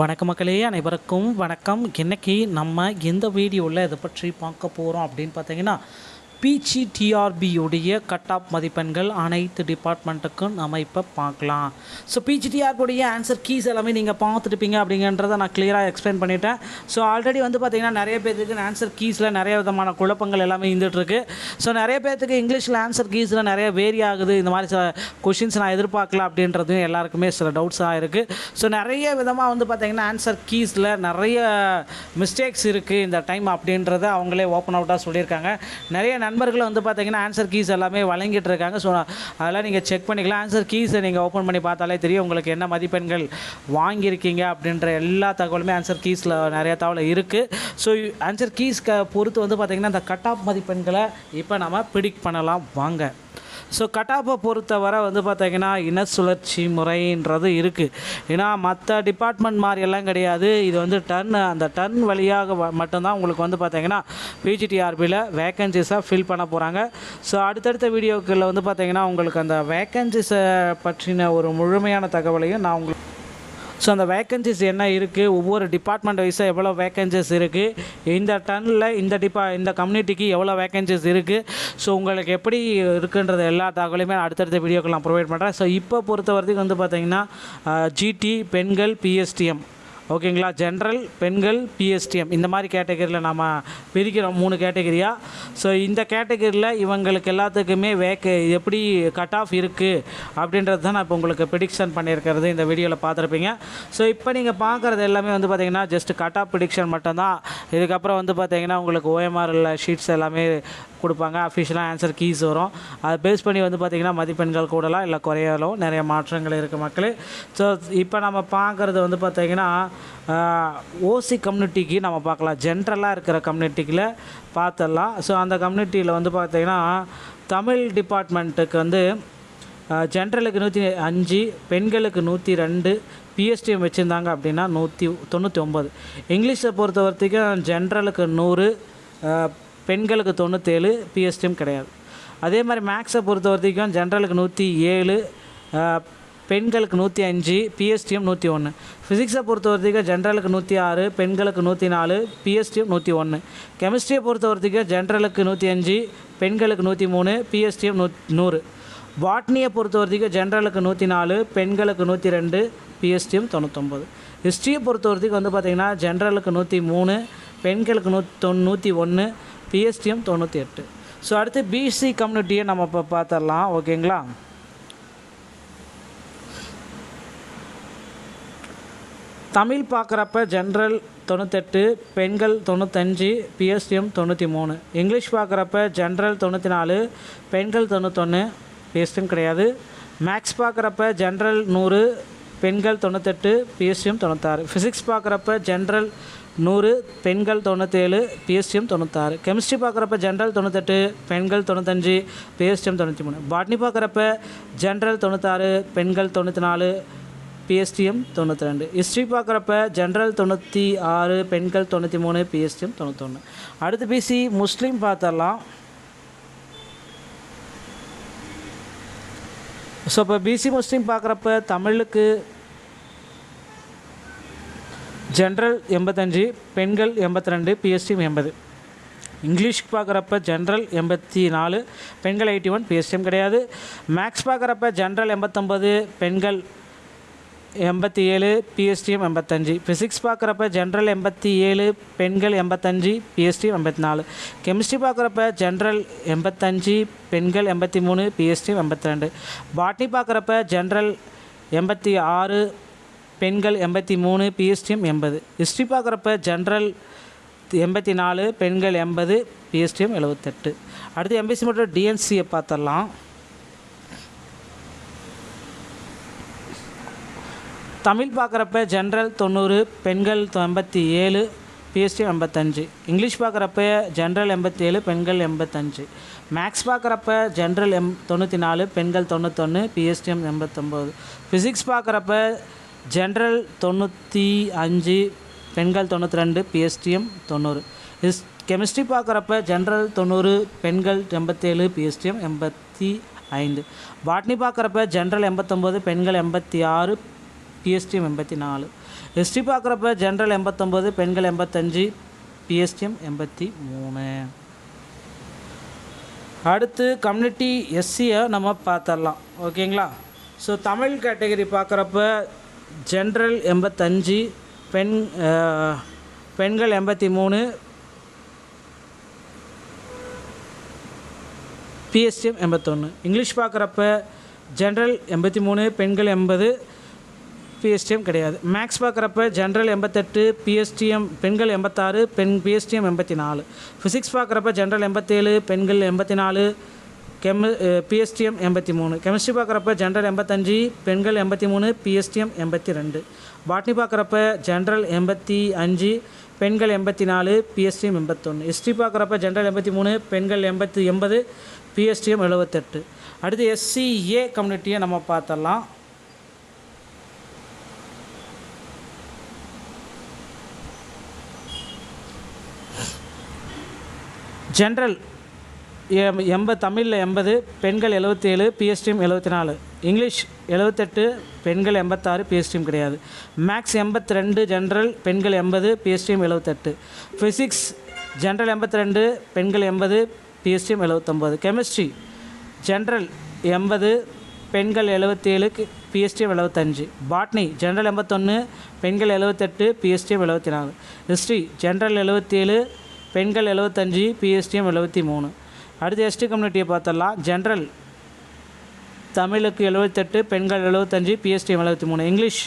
வணக்க மக்களே அனைவருக்கும் வணக்கம். இன்றைக்கி நம்ம எந்த வீடியோவில் இதை பற்றி பார்க்க போகிறோம் அப்படின்னு பார்த்தீங்கன்னா பிஜிடிஆர்பியுடைய கட் ஆஃப் மதிப்பெண்கள் அனைத்து டிபார்ட்மெண்ட்டுக்கும் நம்ம இப்போ பார்க்கலாம் ஸோ பிஜிடிஆர்பியுடைய ஆன்சர் கீஸ் எல்லாமே நீங்கள் பார்த்துருப்பீங்க அப்படிங்கிறத நான் கிளியராக எக்ஸ்பிளைன் பண்ணிட்டேன். ஸோ ஆல்ரெடி வந்து பார்த்திங்கன்னா நிறைய பேருக்கு ஆன்சர் கீஸில் நிறைய விதமான குழப்பங்கள் எல்லாமே இருந்துகிட்ருக்கு ஸோ நிறைய பேர்த்துக்கு இங்கிலீஷில் ஆன்சர் கீஸில் நிறைய வேரி ஆகுது. இந்த மாதிரி சில கொஷின்ஸ் நான் எதிர்பார்க்கல அப்படின்றதும் எல்லாருக்குமே சில டவுட்ஸாக இருக்குது ஸோ நிறைய விதமாக வந்து பார்த்திங்கன்னா ஆன்சர் கீஸில் நிறைய மிஸ்டேக்ஸ் இருக்குது இந்த டைம் அப்படின்றத அவங்களே ஓப்பன் அவுட்டாக சொல்லியிருக்காங்க. நிறைய நண்பர்கள் வந்து பார்த்தீங்கன்னா ஆன்சர் கீஸ் எல்லாமே வழங்கிட்டு இருக்காங்க ஸோ அதெல்லாம் நீங்கள் செக் பண்ணிக்கலாம். ஆன்சர் கீஸை நீங்கள் ஓப்பன் பண்ணி பார்த்தாலே தெரியும் உங்களுக்கு என்ன மதிப்பெண்கள் வாங்கியிருக்கீங்க அப்படின்ற எல்லா தகவலுமே ஆன்சர் கீஸில் நிறைய தகவல் இருக்குது ஸோ ஆன்சர் கீஸ்க்கு பொறுத்து வந்து பார்த்திங்கன்னா இந்த கட் ஆஃப் மதிப்பெண்களை இப்போ நம்ம பிடிக் பண்ணலாம். வாங்க. ஸோ கட்டாப்பை பொறுத்தவரை வந்து பார்த்திங்கன்னா இன சுழற்சி முறைன்றது இருக்குது ஏன்னா மற்ற டிபார்ட்மெண்ட் மாதிரியெல்லாம் கிடையாது. இது வந்து டர்ன் அந்த டர்ன் வழியாக வ- மட்டும்தான் உங்களுக்கு வந்து பார்த்திங்கன்னா பிஜிடிஆர்பியில் வேக்கன்சிஸாக ஃபில் பண்ண போகிறாங்க ஸோ அடுத்தடுத்த வீடியோக்களில் வந்து பார்த்திங்கன்னா உங்களுக்கு அந்த வேக்கன்சிஸை பற்றின ஒரு முழுமையான தகவலையும் நான் உங்களுக்கு ஸோ அந்த வேக்கன்சிஸ் என்ன இருக்குது ஒவ்வொரு டிபார்ட்மெண்ட் வைஸாக எவ்வளோ வேக்கன்சிஸ் இருக்குது இந்த டர்னில் இந்த டிபா இந்த கம்யூனிட்டிக்கு எவ்வளோ வேக்கன்சிஸ் இருக்குது ஸோ உங்களுக்கு எப்படி இருக்குன்றது எல்லா தகவலையுமே அடுத்தடுத்த வீடியோக்கெல்லாம் நான் ப்ரொவைட் பண்ணுறேன் ஸோ இப்போ பொறுத்த வரைக்கும் வந்து பார்த்தீங்கன்னா ஜிடி பெண்கள் பிஎஸ்டிஎம் ஓகேங்களா? ஜென்ரல் பெண்கள் பிஎஸ்டிஎம் இந்த மாதிரி கேட்டகரியில் நம்ம பிரிக்கிறோம். மூணு கேட்டகரியாக ஸோ இந்த கேட்டகரியில் இவங்களுக்கு எல்லாத்துக்குமே வேக்க எப்படி கட் ஆஃப் இருக்குது அப்படின்றது தான் நான் இப்போ உங்களுக்கு ப்ரிடிக்ஷன் பண்ணியிருக்கிறது. இந்த வீடியோவில் பார்த்துருப்பீங்க. ஸோ இப்போ நீங்கள் பார்க்குறது எல்லாமே வந்து பார்த்திங்கன்னா ஜஸ்ட் கட் ஆஃப் ப்ரிடிக்ஷன் மட்டும்தான். இதுக்கப்புறம் வந்து பார்த்திங்கன்னா உங்களுக்கு ஓஎம்ஆரில் ஷீட்ஸ் எல்லாமே கொடுப்பாங்க. அஃபிஷியலாக ஆன்சர் கீஸ் வரும். அதை பேஸ் பண்ணி வந்து பார்த்திங்கன்னா மதிப்பெண்கள் கூடலாம் இல்லை குறையலாம் நிறைய மாற்றங்கள் இருக்குது மக்களே. ஸோ இப்போ நம்ம பார்க்குறது வந்து பார்த்திங்கன்னா ஓசி கம்யூனிட்டிக்கு நம்ம பார்க்கலாம். ஜென்ரலாக இருக்கிற கம்யூனிட்டிக்கில் பார்த்துடலாம் ஸோ அந்த கம்யூனிட்டியில் வந்து பார்த்திங்கன்னா தமிழ் டிபார்ட்மெண்ட்டுக்கு வந்து ஜென்ரலுக்கு நூற்றி அஞ்சு பெண்களுக்கு நூற்றி ரெண்டு பிஎஸ்டிஎம் வச்சுருந்தாங்க அப்படின்னா நூற்றி தொண்ணூற்றி ஒம்பது இங்கிலீஷை பொறுத்த வரைக்கும் ஜென்ரலுக்கு நூறு பெண்களுக்கு தொண்ணூற்றேழு பிஎஸ்டியும் கிடையாது. அதே மாதிரி மேக்ஸை பொறுத்த வரைக்கும் ஜென்ரலுக்கு நூற்றி ஏழு பெண்களுக்கு நூற்றி அஞ்சு பிஎஸ்டிஎம் நூற்றி ஒன்று ஃபிசிக்ஸை பொறுத்த வரைக்கும் ஜென்ரலுக்கு நூற்றி ஆறு பெண்களுக்கு நூற்றி நாலு பிஎஸ்டிஎம் நூற்றி ஒன்று கெமிஸ்ட்ரியை பொறுத்த வரைக்கும் ஜென்ரலுக்கு நூற்றி அஞ்சு பெண்களுக்கு நூற்றி மூணு பிஎஸ்டிஎம் நூ நூறு பாட்னியை பொறுத்த வரைக்கும் ஜென்ரலுக்கு நூற்றி நாலு பெண்களுக்கு நூற்றி ரெண்டு பிஎஸ்டியும் தொண்ணூத்தொம்பது. ஹிஸ்ட்ரியை பொறுத்த வரைக்கும் வந்து பார்த்திங்கன்னா ஜென்ரலுக்கு நூற்றி மூணு பெண்களுக்கு நூ தொண்ணூ நூற்றி ஒன்று பிஎஸ்டிஎம் தொண்ணூற்றி எட்டு. ஸோ அடுத்து பிசி கம்யூனிட்டியை நம்ம இப்போ பார்த்துடலாம் ஓகேங்களா? தமிழ் பார்க்குறப்ப ஜென்ரல் தொண்ணூத்தெட்டு பெண்கள் தொண்ணூத்தஞ்சு பிஎஸ்டிஎம் தொண்ணூற்றி மூணு. இங்கிலீஷ் பார்க்குறப்ப ஜென்ரல் தொண்ணூற்றி நாலு பெண்கள் தொண்ணூத்தொன்று பிஎஸ்டிஎம் கிடையாது. மேக்ஸ் பார்க்குறப்ப ஜென்ரல் நூறு பெண்கள் தொண்ணூத்தெட்டு பிஎஸ்சியும் தொண்ணூத்தாறு. ஃபிசிக்ஸ் பார்க்குறப்ப ஜென்ரல் நூறு பெண்கள் தொண்ணூற்றேழு பிஎஸ்டிஎம் தொண்ணூத்தாறு. கெமிஸ்ட்ரி பார்க்குறப்ப ஜென்ரல் தொண்ணூத்தெட்டு பெண்கள் தொண்ணூத்தஞ்சு பிஎஸ்டிஎம் தொண்ணூற்றி மூணு பாட்னி பார்க்குறப்ப ஜென்ரல் தொண்ணூத்தாறு பெண்கள் தொண்ணூற்றி நாலு பிஎஸ்டிஎம் தொண்ணூற்றி ரெண்டு ஹிஸ்ட்ரி பார்க்குறப்ப ஜென்ரல் தொண்ணூற்றி ஆறு பெண்கள் தொண்ணூற்றி மூணு பிஎஸ்டிஎம் தொண்ணூத்தொன்று அடுத்து பிசி முஸ்லீம் பார்த்தரலாம் ஸோ இப்போ பிசி முஸ்லீம் பார்க்குறப்ப தமிழுக்கு ஜென்ரல் எண்பத்தஞ்சு பெண்கள் எண்பத்தி ரெண்டு பிஎஸ்டிஎம் எண்பது. இங்கிலீஷ் பார்க்குறப்ப ஜென்ரல் எண்பத்தி நாலு பெண்கள் எயிட்டி ஒன் பிஎஸ்டிஎம் கிடையாது. மேக்ஸ் பார்க்குறப்ப ஜென்ரல் எண்பத்தொம்பது பெண்கள் எண்பத்தி ஏழு பிஎஸ்டிஎம் எண்பத்தஞ்சு. ஃபிசிக்ஸ் பார்க்குறப்ப ஜென்ரல் எண்பத்தி ஏழு பெண்கள் எண்பத்தஞ்சு பிஎஸ்டிஎம் எண்பத்தி நாலு. கெமிஸ்ட்ரி பார்க்குறப்ப ஜென்ரல் எண்பத்தஞ்சு பெண்கள் எண்பத்தி மூணு பிஎஸ்டிஎம் எண்பத்தி ரெண்டு. பாட்னி பார்க்குறப்ப ஜென்ரல் எண்பத்தி ஆறு பெண்கள் எண்பத்தி மூணு பிஎஸ்டிஎம் எண்பது. ஹிஸ்ட்ரி பார்க்குறப்ப ஜென்ரல் எண்பத்தி நாலு பெண்கள் எண்பது பிஎஸ்டிஎம் எழுபத்தெட்டு அடுத்து எம்பிசி மற்றும் டிஎன்சியை பார்த்துடலாம். தமிழ் பார்க்குறப்ப ஜென்ரல் தொண்ணூறு பெண்கள் எண்பத்தி ஏழு பிஎஸ்டி எண்பத்தஞ்சு. இங்கிலீஷ் பார்க்குறப்ப ஜென்ரல் எண்பத்தி ஏழு பெண்கள் எண்பத்தஞ்சு. மேக்ஸ் பார்க்குறப்ப ஜென்ரல் எம் தொண்ணூற்றி நாலு பெண்கள் தொண்ணூத்தொன்று பிஎஸ்டிஎம் எண்பத்தொம்போது. ஃபிசிக்ஸ் பார்க்குறப்ப ஜென்ரல் தொண்ணூற்றி அஞ்சு பெண்கள் தொண்ணூற்றி ரெண்டு பிஎஸ்டிஎம் தொண்ணூறு இஸ் கெமிஸ்ட்ரி பார்க்குறப்ப ஜென்ரல் தொண்ணூறு பெண்கள் எண்பத்தேழு பிஎஸ்டிஎம் எண்பத்தி ஐந்து. பாட்னி பார்க்குறப்ப ஜென்ரல் எண்பத்தொம்போது பெண்கள் எண்பத்தி ஆறு பிஎஸ்டிஎம் எண்பத்தி நாலு. எஸ்டி பார்க்குறப்ப ஜென்ரல் எண்பத்தொம்போது பெண்கள் எண்பத்தஞ்சு பிஎஸ்டிஎம் எண்பத்தி மூணு. அடுத்து கம்யூனிட்டி எஸ்சியை நம்ம பார்த்துடலாம். ஓகேங்களா? ஸோ தமிழ் கேட்டகரி பார்க்குறப்ப ஜென்ரல் எண்பத்தஞ்சு பெண் பெண்கள் எண்பத்தி மூணு பிஎஸ்டிஎம் எண்பத்தொன்று இங்கிலீஷ் பார்க்குறப்ப ஜென்ரல் எண்பத்தி மூணு பெண்கள் எண்பது பிஎஸ்டிஎம் கிடையாது. மேக்ஸ் பார்க்குறப்ப ஜென்ரல் எண்பத்தெட்டு பிஎஸ்டிஎம் பெண்கள் எண்பத்தாறு பெண் பிஎஸ்டிஎம் எண்பத்தி நாலு ஃபிசிக்ஸ் பார்க்குறப்ப ஜென்ரல் எண்பத்தேழு பெண்கள் எண்பத்தி நாலு கெமி பிஎஸ்டிஎம் எண்பத்தி மூணு கெமிஸ்ட்ரி பார்க்குறப்ப ஜென்ரல் எண்பத்தஞ்சு பெண்கள் எண்பத்தி மூணு பிஎஸ்டிஎம் எண்பத்தி ரெண்டு பாட்னி பார்க்குறப்ப ஜென்ரல் எண்பத்தி அஞ்சு பெண்கள் எண்பத்தி நாலு பிஎஸ்டிஎம் எண்பத்தொன்று ஹிஸ்ட்ரி பார்க்குறப்ப ஜென்ரல் எண்பத்தி மூணு பெண்கள் எண்பத்தி எண்பது பிஎஸ்டிஎம் எழுபத்தெட்டு அடுத்து எஸ்சிஏ கம்யூனிட்டியை நம்ம பார்த்தலாம் ஜென்ரல் எம் எண்பது தமிழில் எண்பது பெண்கள் எழுபத்தேழு பிஎஸ்டிஎம் எழுபத்தி நாலு இங்கிலீஷ் எழுபத்தெட்டு பெண்கள் எண்பத்தாறு பிஎஸ்டிஎம் கிடையாது. மேக்ஸ் எண்பத்தி ரெண்டு ஜென்ரல் பெண்கள் எண்பது பிஎஸ்டிஎம் எழுபத்தெட்டு ஃபிசிக்ஸ் ஜென்ரல் எண்பத்தி ரெண்டு பெண்கள் எண்பது பிஎஸ்டிஎம் எழுபத்தொம்போது கெமிஸ்ட்ரி ஜென்ரல் எண்பது பெண்கள் எழுபத்தேழு பிஎஸ்டிஎம் எழுபத்தஞ்சு பாட்னி ஜென்ரல் எண்பத்தொன்று பெண்கள் எழுபத்தெட்டு பிஎஸ்டிஎம் எழுபத்தி நாலு ஹிஸ்ட்ரி ஜென்ரல் எழுபத்தேழு பெண்கள் எழுபத்தஞ்சு பிஎஸ்டிஎம் எழுபத்தி மூணு அடுத்து எஸ்டி கம்யூனிட்டியை பார்த்தலாம் ஜென்ரல் தமிழுக்கு எழுபத்தெட்டு பெண்கள் எழுபத்தஞ்சு பிஎஸ்டிஎம் எழுபத்தி மூணு இங்கிலீஷ்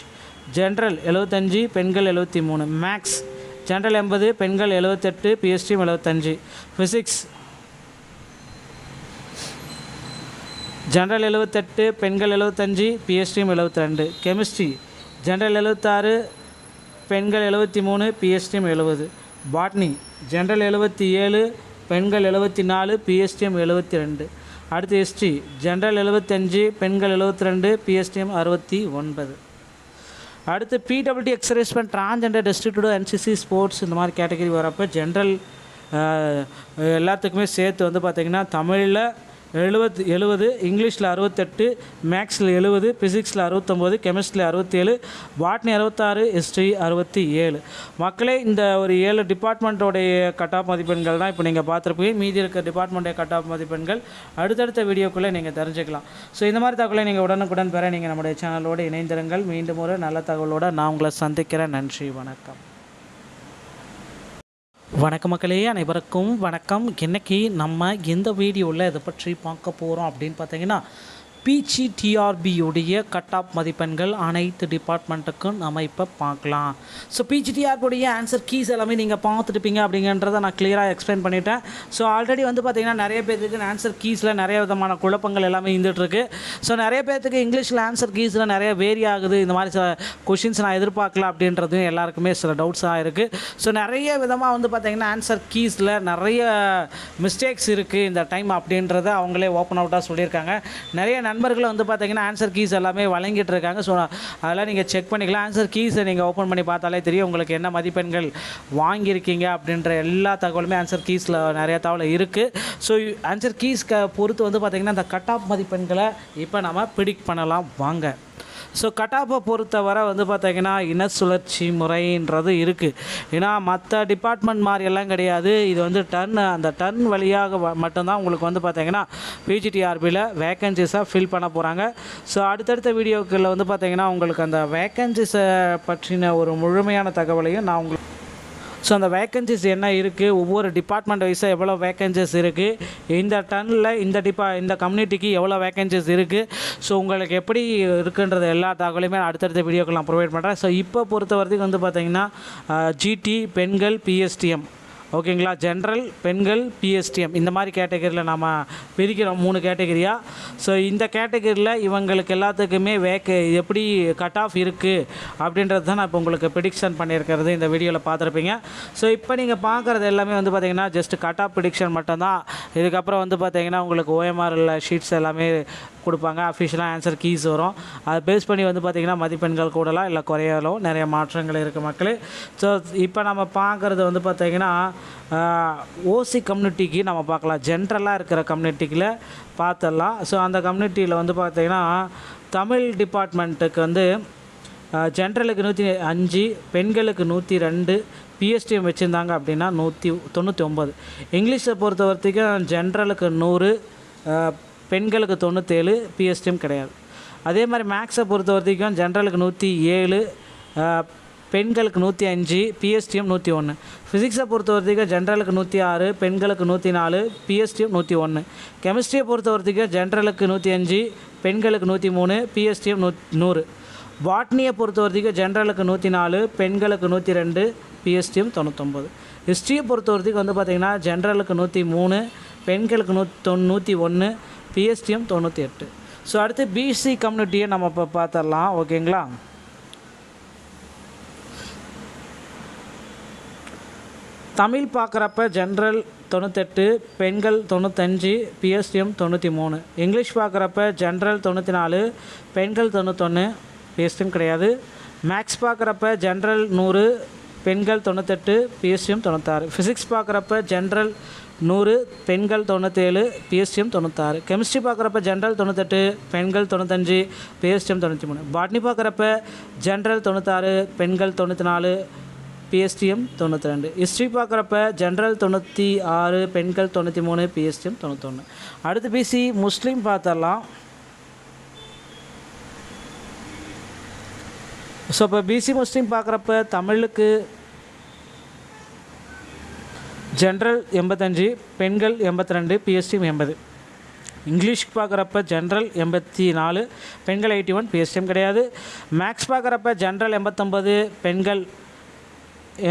ஜென்ரல் எழுபத்தஞ்சு பெண்கள் எழுபத்தி மூணு மேக்ஸ் ஜென்ரல் எண்பது பெண்கள் எழுபத்தெட்டு பிஎஸ்டிஎம் எழுபத்தஞ்சு ஃபிசிக்ஸ் ஜென்ரல் எழுபத்தெட்டு பெண்கள் எழுபத்தஞ்சு பிஎஸ்டிஎம் எழுபத்தி ரெண்டு கெமிஸ்ட்ரி ஜென்ரல் எழுபத்தாறு பெண்கள் எழுபத்தி மூணு பிஎஸ்டிஎம் எழுபது பாட்னி ஜென்ரல் எழுபத்தி ஏழு பெண்கள் எழுபத்தி நாலு பிஎஸ்டிஎம் எழுபத்தி ரெண்டு. அடுத்து எஸ்டி ஜென்ரல் எழுபத்தஞ்சு பெண்கள் எழுபத்தி ரெண்டு பிஎஸ்டிஎம் அறுபத்தி ஒன்பது. அடுத்து PWD exservicemen transgender destitute NCC sports இந்த மாதிரி கேட்டகரி வரப்போ ஜென்ரல் எல்லாத்துக்குமே சேர்த்து வந்து பார்த்திங்கன்னா தமிழில் எழுபத் எழுபது இங்கிலீஷில் அறுபத்தெட்டு மேக்ஸில் எழுபது ஃபிசிக்ஸில் அறுபத்தொம்போது கெமிஸ்ட்ரியில் அறுபத்தேழு பாட்னி அறுபத்தாறு ஹிஸ்ட்ரி அறுபத்தி ஏழு மக்களே இந்த ஒரு ஏழு டிபார்ட்மெண்ட்டோடைய கட் ஆஃப் மதிப்பெண்கள் தான் இப்போ நீங்கள் பார்த்துருப்பீங்க. மீதி இருக்க டிபார்ட்மெண்ட்டை கட் ஆஃப் மதிப்பெண்கள் அடுத்தடுத்த வீடியோக்குள்ளே நீங்கள் தெரிஞ்சுக்கலாம். ஸோ இந்த மாதிரி தகவலை நீங்கள் உடனுக்குடன் பெற நீங்கள் நம்முடைய சேனலோடு இணைந்திருங்கள். மீண்டும் ஒரு நல்ல தகவலோடு நான் உங்களை சந்திக்கிறேன். நன்றி வணக்கம். வணக்க மக்களே அனைவருக்கும் வணக்கம். இன்றைக்கி நம்ம எந்த வீடியோவில் இதை பற்றி பார்க்க போகிறோம் அப்படின்னு பார்த்தீங்கன்னா பிஜிடிஆர்பியுடைய கட் ஆஃப் மதிப்பெண்கள் அனைத்து டிபார்ட்மெண்ட்டுக்கும் நம்ம இப்போ பார்க்கலாம் ஸோ பிஜிடிஆர்பியுடைய ஆன்சர் கீஸ் எல்லாமே நீங்கள் பார்த்துருப்பீங்க அப்படிங்கிறத நான் கிளியராக எக்ஸ்பிளைன் பண்ணிட்டேன். ஸோ ஆல்ரெடி வந்து பார்த்திங்கன்னா நிறைய பேருக்கு ஆன்சர் கீஸில் நிறைய விதமான குழப்பங்கள் எல்லாமே இருந்துகிட்ருக்கு ஸோ நிறைய பேர்த்துக்கு இங்கிலீஷில் ஆன்சர் கீஸில் நிறைய வேரி ஆகுது. இந்த மாதிரி சில கொஷின்ஸ் நான் எதிர்பார்க்கல அப்படின்றதும் எல்லாருக்குமே சில டவுட்ஸாக இருக்குது ஸோ நிறைய விதமாக வந்து பார்த்திங்கன்னா ஆன்சர் கீஸில் நிறைய மிஸ்டேக்ஸ் இருக்குது இந்த டைம் அப்படின்றத அவங்களே ஓப்பன் அவுட்டாக சொல்லியிருக்காங்க. நிறைய நண்பர்களும் வந்து பார்த்தீங்கன்னா ஆன்சர் கீஸ் எல்லாமே வழங்கிட்டு இருக்காங்க ஸோ அதெல்லாம் நீங்கள் செக் பண்ணிக்கலாம். ஆன்சர் கீஸை நீங்கள் ஓப்பன் பண்ணி பார்த்தாலே தெரியும் உங்களுக்கு என்ன மதிப்பெண்கள் வாங்கியிருக்கீங்க அப்படின்ற எல்லா தகவலுமே ஆன்சர் கீஸில் நிறைய தகவல் இருக்குது ஸோ ஆன்சர் கீஸ்க்கு பொறுத்து வந்து பார்த்திங்கன்னா இந்த கட் ஆஃப் மதிப்பெண்களை இப்போ நம்ம பிடிக் பண்ணலாம். வாங்க. ஸோ கட்டாப்பை பொறுத்தவரை வந்து பார்த்திங்கன்னா இன சுழற்சி முறைன்றது இருக்குது ஏன்னா மற்ற டிபார்ட்மெண்ட் மாதிரியெல்லாம் கிடையாது. இது வந்து டர்ன் அந்த டர்ன் வழியாக வ- மட்டும்தான் உங்களுக்கு வந்து பார்த்திங்கன்னா பிஜிடிஆர்பியில் வேக்கன்சிஸாக ஃபில் பண்ண போகிறாங்க ஸோ அடுத்தடுத்த வீடியோக்களில் வந்து பார்த்திங்கன்னா உங்களுக்கு அந்த வேக்கன்சிஸை பற்றின ஒரு முழுமையான தகவலையும் நான் உங்களுக்கு ஸோ அந்த வேக்கன்சிஸ் என்ன இருக்குது ஒவ்வொரு டிபார்ட்மெண்ட் வைஸாக எவ்வளோ வேக்கன்சிஸ் இருக்குது இந்த டர்னில் இந்த டிபா இந்த கம்யூனிட்டிக்கு எவ்வளோ வேக்கன்சிஸ் இருக்குது ஸோ உங்களுக்கு எப்படி இருக்குன்றது எல்லா தகவலையுமே அடுத்தடுத்த வீடியோக்கள் நான் ப்ரொவைட் பண்ணுறேன் ஸோ இப்போ பொறுத்த வரைக்கும் வந்து பார்த்திங்கன்னா ஜிடி பெண்கள் பிஎஸ்டிஎம் ஓகேங்களா? ஜென்ரல் பெண்கள் பிஎஸ்டிஎம் இந்த மாதிரி கேட்டகரியில் நம்ம பிரிக்கிறோம். மூணு கேட்டகரியாக ஸோ இந்த கேட்டகரியில் இவங்களுக்கு எல்லாத்துக்குமே வேக்க எப்படி கட் ஆஃப் இருக்குது அப்படின்றது தான் நான் இப்போ உங்களுக்கு ப்ரிடிக்ஷன் பண்ணியிருக்கிறது. இந்த வீடியோவில் பார்த்துருப்பீங்க. ஸோ இப்போ நீங்கள் பார்க்குறது எல்லாமே வந்து பார்த்திங்கன்னா ஜஸ்ட் கட் ஆஃப் ப்ரிடிக்ஷன் மட்டும்தான். இதுக்கப்புறம் வந்து பார்த்திங்கன்னா உங்களுக்கு ஓஎம்ஆரில் ஷீட்ஸ் எல்லாமே கொடுப்பாங்க. அஃபிஷியலாக ஆன்சர் கீஸ் வரும். அதை பேஸ் பண்ணி வந்து பார்த்திங்கன்னா மதிப்பெண்கள் கூடலாம் இல்லை குறையாலோ நிறைய மாற்றங்கள் இருக்குது மக்களே. ஸோ இப்போ நம்ம பார்க்குறது வந்து பார்த்திங்கன்னா ஓசி கம்யூனிட்டிக்கு நம்ம பார்க்கலாம். ஜென்ரலாக இருக்கிற கம்யூனிட்டிக்கில் பார்த்துடலாம் ஸோ அந்த கம்யூனிட்டியில் வந்து பார்த்திங்கன்னா தமிழ் டிபார்ட்மெண்ட்டுக்கு வந்து ஜென்ரலுக்கு நூற்றி அஞ்சு பெண்களுக்கு நூற்றி ரெண்டு பிஎஸ்டிஎம் வச்சுருந்தாங்க அப்படின்னா நூற்றி தொண்ணூற்றி ஒம்பது இங்கிலீஷை பொறுத்த வரைக்கும் ஜென்ரலுக்கு நூறு பெண்களுக்கு தொண்ணூற்றேழு பிஎஸ்டியும் கிடையாது. அதே மாதிரி மேக்ஸை பொறுத்த வரைக்கும் ஜென்ரலுக்கு நூற்றி ஏழு பெண்களுக்கு நூற்றி அஞ்சு பிஎஸ்டிஎம் நூற்றி ஒன்று ஃபிசிக்ஸை பொறுத்த வரைக்கும் ஜென்ரலுக்கு நூற்றி ஆறு பெண்களுக்கு நூற்றி நாலு பிஎஸ்டிஎம் நூற்றி ஒன்று கெமிஸ்ட்ரியை பொறுத்த வரைக்கும் ஜென்ரலுக்கு நூற்றி அஞ்சு பெண்களுக்கு நூற்றி மூணு பிஎஸ்டிஎம் நூ நூறு. பாட்னியை பொறுத்த வரைக்கும் ஜென்ரலுக்கு நூற்றி நாலு பெண்களுக்கு நூற்றி ரெண்டு பிஎஸ்டியும் தொண்ணூத்தொம்பது. ஹிஸ்ட்ரியை பொறுத்த வரைக்கும் வந்து பார்த்திங்கன்னா ஜென்ரலுக்கு நூற்றி மூணு பெண்களுக்கு நூ தொண்ணூ நூற்றி ஒன்று பிஎஸ்டிஎம் தொண்ணூற்றி எட்டு. ஸோ அடுத்து பிசி கம்யூனிட்டியை நம்ம இப்போ பார்த்துடலாம் ஓகேங்களா? தமிழ் பார்க்குறப்ப ஜென்ரல் தொண்ணூத்தெட்டு பெண்கள் தொண்ணூத்தஞ்சு பிஎஸ்டிஎம் தொண்ணூற்றி மூணு. இங்கிலீஷ் பார்க்குறப்ப ஜென்ரல் தொண்ணூற்றி நாலு பெண்கள் தொண்ணூத்தொன்று பிஎஸ்டிஎம் கிடையாது. மேக்ஸ் பார்க்குறப்ப ஜென்ரல் நூறு பெண்கள் தொண்ணூத்தெட்டு பிஎஸ்டிஎம் தொண்ணூத்தாறு. ஃபிசிக்ஸ் பார்க்குறப்ப ஜென்ரல் நூறு பெண்கள் தொண்ணூற்றேழு பிஎஸ்டிஎம் தொண்ணூத்தாறு. கெமிஸ்ட்ரி பார்க்குறப்ப ஜென்ரல் தொண்ணூத்தெட்டு பெண்கள் தொண்ணூத்தஞ்சு பிஎஸ்டிஎம் தொண்ணூற்றி மூணு பாட்னி பார்க்குறப்ப ஜென்ரல் தொண்ணூத்தாறு பெண்கள் தொண்ணூற்றி நாலு பிஎஸ்டிஎம் தொண்ணூற்றி ரெண்டு ஹிஸ்ட்ரி பார்க்குறப்ப ஜென்ரல் தொண்ணூற்றி ஆறு பெண்கள் தொண்ணூற்றி மூணு பிஎஸ்டிஎம் தொண்ணூத்தொன்று அடுத்து பிசி முஸ்லீம் பார்த்தரலாம் ஸோ இப்போ பிசி முஸ்லீம் பார்க்குறப்ப தமிழுக்கு ஜென்ரல் எண்பத்தஞ்சு பெண்கள் எண்பத்தி ரெண்டு பிஎஸ்டிஎம் எண்பது. இங்கிலீஷ் பார்க்குறப்ப ஜென்ரல் எண்பத்தி நாலு பெண்கள் எயிட்டி ஒன் பிஎஸ்டிஎம் கிடையாது. மேக்ஸ் பார்க்குறப்ப ஜென்ரல் எண்பத்தொம்பது பெண்கள்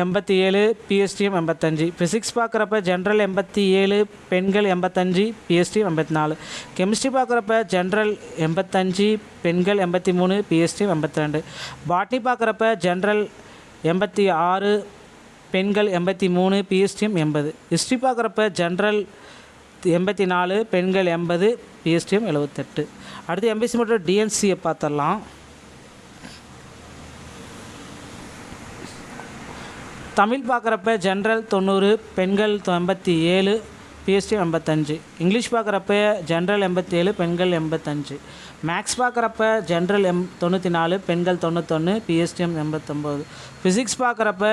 எண்பத்தி ஏழு பிஎஸ்டிஎம் எண்பத்தஞ்சு. ஃபிசிக்ஸ் பார்க்குறப்ப ஜென்ரல் எண்பத்தி ஏழு பெண்கள் எண்பத்தஞ்சு பிஎஸ்டிஎம் எண்பத்தி நாலு கெமிஸ்ட்ரி பார்க்குறப்ப ஜென்ரல் எண்பத்தஞ்சு பெண்கள் எண்பத்தி மூணு பிஎஸ்டிஎம் எண்பத்தி ரெண்டு பாட்னி பார்க்குறப்ப ஜென்ரல் எண்பத்தி ஆறு பெண்கள் எண்பத்தி மூணு பிஎஸ்டிஎம் எண்பது. ஹிஸ்ட்ரி பார்க்குறப்ப ஜென்ரல் எண்பத்தி நாலு பெண்கள் எண்பது பிஎஸ்டிஎம் எழுபத்தெட்டு அடுத்து எம்பிசி மற்றும் டிஎன்சியை பார்த்துடலாம். தமிழ் பார்க்குறப்ப ஜென்ரல் தொண்ணூறு பெண்கள் எண்பத்தி ஏழு பிஎஸ்டி எண்பத்தஞ்சு. இங்கிலீஷ் பார்க்குறப்ப ஜென்ரல் எண்பத்தி ஏழு பெண்கள் எண்பத்தஞ்சு. மேக்ஸ் பார்க்குறப்ப ஜென்ரல் எம் தொண்ணூற்றி நாலு பெண்கள் தொண்ணூத்தொன்று பிஎஸ்டிஎம் எண்பத்தொம்போது. ஃபிசிக்ஸ் பார்க்குறப்ப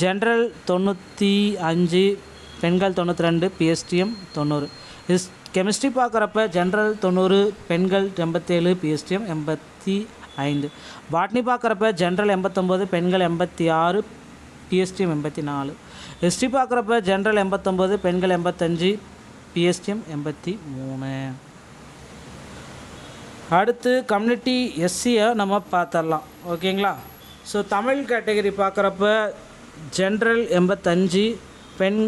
ஜென்ரல் தொண்ணூற்றி அஞ்சு பெண்கள் தொண்ணூற்றி ரெண்டு பிஎஸ்டிஎம் தொண்ணூறு. ஹிஸ் கெமிஸ்ட்ரி பார்க்குறப்ப ஜென்ரல் தொண்ணூறு பெண்கள் எண்பத்தேழு பிஎஸ்டிஎம் எண்பத்தி ஐந்து. பாட்னி பார்க்குறப்ப ஜென்ரல் எண்பத்தொம்போது பெண்கள் எண்பத்தி ஆறு பிஎஸ்டிஎம் எண்பத்தி நாலு. ஹிஸ்ட்ரி பார்க்குறப்ப ஜென்ரல் எண்பத்தொம்போது பெண்கள் எண்பத்தஞ்சு பிஎஸ்டிஎம் எண்பத்தி மூணு. அடுத்து கம்யூனிட்டி எஸ்சியை நம்ம பார்த்துடலாம். ஓகேங்களா? ஸோ தமிழ் கேட்டகரி பார்க்குறப்ப ஜென்ரல் எண்பத்தஞ்சு பெண்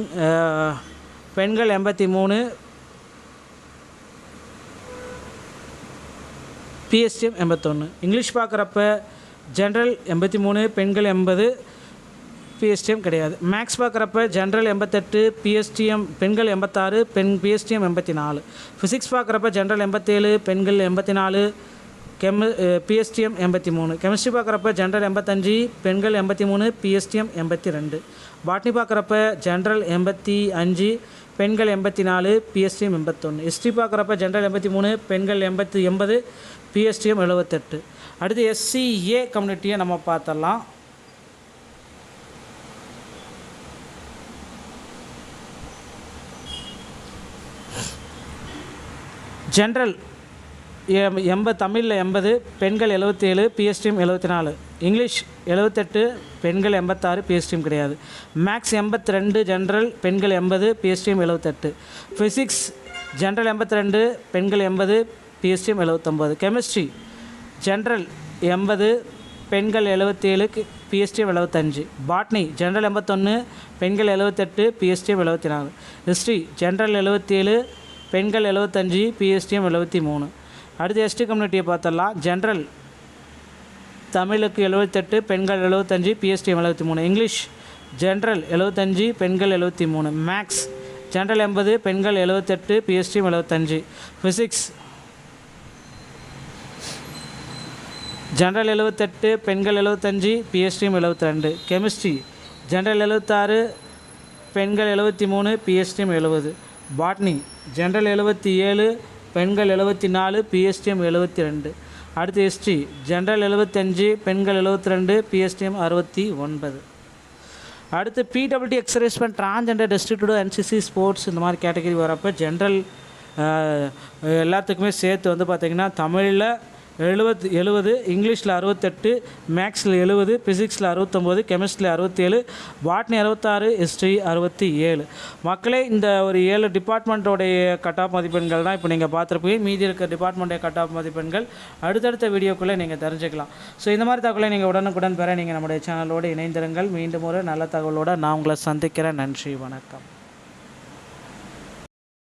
பெண்கள் எண்பத்தி மூணு பிஎஸ்டிஎம் எண்பத்தொன்று இங்கிலீஷ் பார்க்குறப்ப ஜென்ரல் எண்பத்தி மூணு பெண்கள் எண்பது பிஎஸ்டிஎம் கிடையாது. மேக்ஸ் பார்க்குறப்ப ஜென்ரல் எண்பத்தெட்டு பிஎஸ்டிஎம் பெண்கள் எண்பத்தாறு பெண் பிஎஸ்டிஎம் எண்பத்தி நாலு ஃபிசிக்ஸ் பார்க்குறப்ப ஜென்ரல் எண்பத்தேழு பெண்கள் எண்பத்தி நாலு கெமி பிஎஸ்டிஎம் எண்பத்தி மூணு. கெமிஸ்ட்ரி பார்க்குறப்ப ஜென்ரல் எண்பத்தஞ்சு பெண்கள் எண்பத்தி மூணு பிஎஸ்டிஎம் எண்பத்தி ரெண்டு. பாட்னி பார்க்குறப்ப ஜென்ரல் எண்பத்தி அஞ்சு பெண்கள் எண்பத்தி நாலு பிஎஸ்டிஎம் எண்பத்தொன்று ஹிஸ்ட்ரி பார்க்குறப்ப ஜென்ரல் எண்பத்தி மூணு பெண்கள் எண்பத்தி எண்பது பிஎஸ்டிஎம் எழுபத்தெட்டு அடுத்து எஸ்சிஏ கம்யூனிட்டியை நம்ம பார்த்தலாம் ஜென்ரல் எம் எண்பது தமிழில் எண்பது பெண்கள் எழுபத்தேழு பிஎஸ்டிஎம் எழுபத்தி நாலு இங்கிலீஷ் எழுபத்தெட்டு பெண்கள் எண்பத்தாறு பிஎஸ்டிஎம் கிடையாது. மேக்ஸ் எண்பத்தி ரெண்டு ஜென்ரல் பெண்கள் எண்பது பிஎஸ்டிஎம் எழுபத்தெட்டு ஃபிசிக்ஸ் ஜென்ரல் எண்பத்தி ரெண்டு பெண்கள் எண்பது பிஎஸ்டிஎம் எழுபத்தொம்போது கெமிஸ்ட்ரி ஜென்ரல் எண்பது பெண்கள் எழுபத்தேழு பிஎஸ்டிஎம் எழுபத்தஞ்சு பாட்னி ஜென்ரல் எண்பத்தொன்று பெண்கள் எழுபத்தெட்டு பிஎஸ்டிஎம் எழுபத்தி நாலு ஹிஸ்ட்ரி ஜென்ரல் எழுபத்தேழு பெண்கள் எழுபத்தஞ்சு பிஎஸ்டிஎம் எழுபத்தி மூணு அடுத்து எஸ்டி கம்யூனிட்டியை பார்த்தரலாம் ஜென்ரல் தமிழுக்கு எழுபத்தெட்டு பெண்கள் எழுபத்தஞ்சு பிஎஸ்டிஎம் எழுபத்தி மூணு. இங்கிலீஷ் ஜென்ரல் எழுபத்தஞ்சு பெண்கள் எழுபத்தி மூணு. மேக்ஸ் ஜென்ரல் எண்பது பெண்கள் எழுபத்தெட்டு பிஎஸ்டிஎம் எழுபத்தஞ்சு ஃபிசிக்ஸ் ஜென்ரல் எழுபத்தெட்டு பெண்கள் எழுபத்தஞ்சு பிஎஸ்டிஎம் எழுபத்தி ரெண்டு. கெமிஸ்ட்ரி ஜென்ரல் எழுபத்தாறு பெண்கள் எழுபத்தி மூணு பிஎஸ்டிஎம் எழுபது பாட்னி ஜென்ரல் எழுபத்தி ஏழு பெண்கள் எழுபத்தி நாலு பிஎஸ்டிஎம் எழுபத்தி ரெண்டு அடுத்து ஹிஸ்ட்ரி ஜென்ரல் எழுபத்தஞ்சு பெண்கள் எழுபத்தி ரெண்டு பிஎஸ்டிஎம் அறுபத்தி ஒன்பது. அடுத்து PWD exservicemen transgender destitute NCC sports இந்த மாதிரி கேட்டகரி வரப்போ ஜென்ரல் எல்லாத்துக்குமே சேர்த்து வந்து பார்த்திங்கன்னா தமிழில் எழுபத் எழுபது இங்கிலீஷில் அறுபத்தெட்டு மேக்ஸில் எழுபது ஃபிசிக்ஸில் அறுபத்தொம்போது கெமிஸ்ட்ரியில் அறுபத்தேழு பாட்னி அறுபத்தாறு ஹிஸ்ட்ரி அறுபத்தி ஏழு மக்களே இந்த ஒரு ஏழு டிபார்ட்மெண்ட்டோடைய கட் ஆஃப் மதிப்பெண்கள் தான் இப்போ நீங்கள் பார்த்துருப்பீங்க. மீதி இருக்க டிபார்ட்மெண்ட்டோட கட் ஆஃப் மதிப்பெண்கள் அடுத்தடுத்த வீடியோக்குள்ளே நீங்கள் தெரிஞ்சுக்கலாம். ஸோ இந்த மாதிரி தகவலை நீங்கள் உடனுக்குடன் பெற நீங்கள் நம்முடைய சேனலோடு இணைந்திருங்கள். மீண்டும் ஒரு நல்ல தகவலோடு நான் உங்களை சந்திக்கிறேன். நன்றி வணக்கம்.